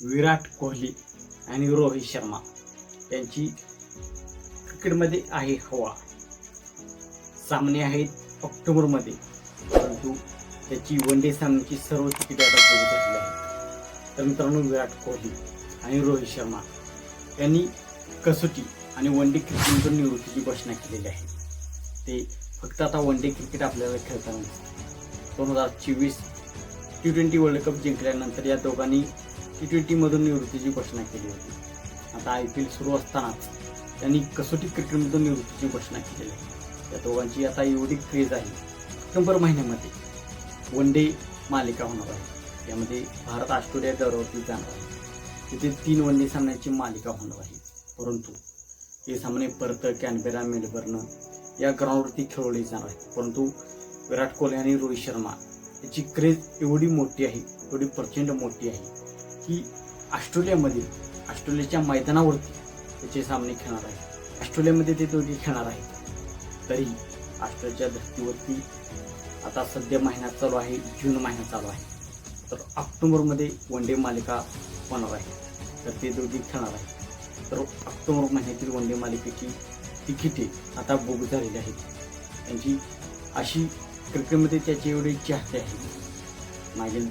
विराट कोहली आणि रोहित शर्मा यांची क्रिकेटमध्ये आहे हवा. सामने आहेत ऑक्टोबरमध्ये परंतु त्याची वन डे सामन्याची सर्व तिकीटे आता पूर्ण झालेली आहेत. तर मित्रांनो विराट कोहली आणि रोहित शर्मा यांनी कसोटी आणि वन डे क्रिकेटमधून निवृत्तीची घोषणा केलेली आहे. ते फक्त आता वन डे क्रिकेट आपल्याला खेळताना दोन हजार चोवीस टी ट्वेंटी वर्ल्ड कप जिंकल्यानंतर या दोघांनी टी ट्वेंटीमधून निवृत्तीची घोषणा केली होती. आता आय पी एल सुरू असतानाच त्यांनी कसोटी क्रिकेटमधून निवृत्तीची घोषणा केलेली आहे. त्या दोघांची आता एवढी क्रेज आहे ऑक्टोबर महिन्यामध्ये वन डे मालिका होणार आहे. यामध्ये भारत ऑस्ट्रेलिया दौऱ्यावरती जाणार आहे. तिथे तीन वन डे सामन्याची मालिका होणार आहे. परंतु हे सामने परत कॅनबेरा मेलबर्न या ग्राउंडवरती खेळवले जाणार आहेत. परंतु विराट कोहली आणि रोहित शर्मा याची क्रेज एवढी मोठी आहे एवढी प्रचंड मोठी आहे की ऑस्ट्रेलियामध्ये ऑस्ट्रेलियाच्या मैदानावरती त्याचे सामने खेळणार आहेत ऑस्ट्रेलियामध्ये ते दोघे खेळणार आहेत. तरी ऑस्ट्रेलियाच्या धर्तीवरती आता सध्या महिन्यात चालू आहे जून महिना चालू आहे. तर ऑक्टोबरमध्ये वन डे मालिका होणार आहे. तर ते दोघी खेळणार आहेत. तर ऑक्टोबर महिन्यातील वन डे मालिकेची तिकिटे आता बुक झालेली आहेत. त्यांची अशी क्रिकेटमध्ये त्याची एवढी चाहते आहे. मागील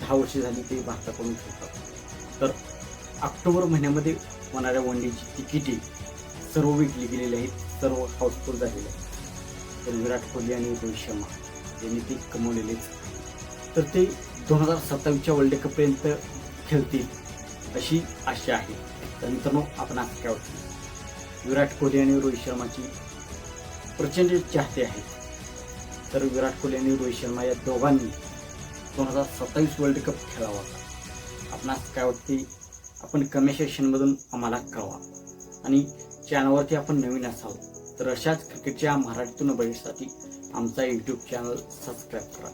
दहा वर्षे झाली ते भारताकडून खेळतात. तर ऑक्टोबर महिन्यामध्ये होणाऱ्या वन डेची तिकिटे सर्व विकली गेलेली आहेत सर्व हाऊसफुल झालेले आहेत. तर विराट कोहली आणि रोहित शर्मा यांनी ते कमवलेलेच तर ते दोन हजार सत्तावीसच्या वर्ल्ड कपपर्यंत खेळतील अशी आशा आहे. तर मित्रांनो आपण आज काय विराट कोहली आणि रोहित शर्माची प्रचंड चाहते आहेत. तर विराट कोहली आणि रोहित शर्मा या दोघांनी दोन हजार सत्तावीस वर्ल्ड कप खेळावा. आपणास काय वाटते? आपण कमेंट सेक्शनमधून आम्हाला कळवा. आणि चॅनलवरती आपण नवीन असाल तर अशाच क्रिकेटच्या मराठीतून बघण्यासाठी आमचा यूट्यूब चॅनल सबस्क्राईब करा.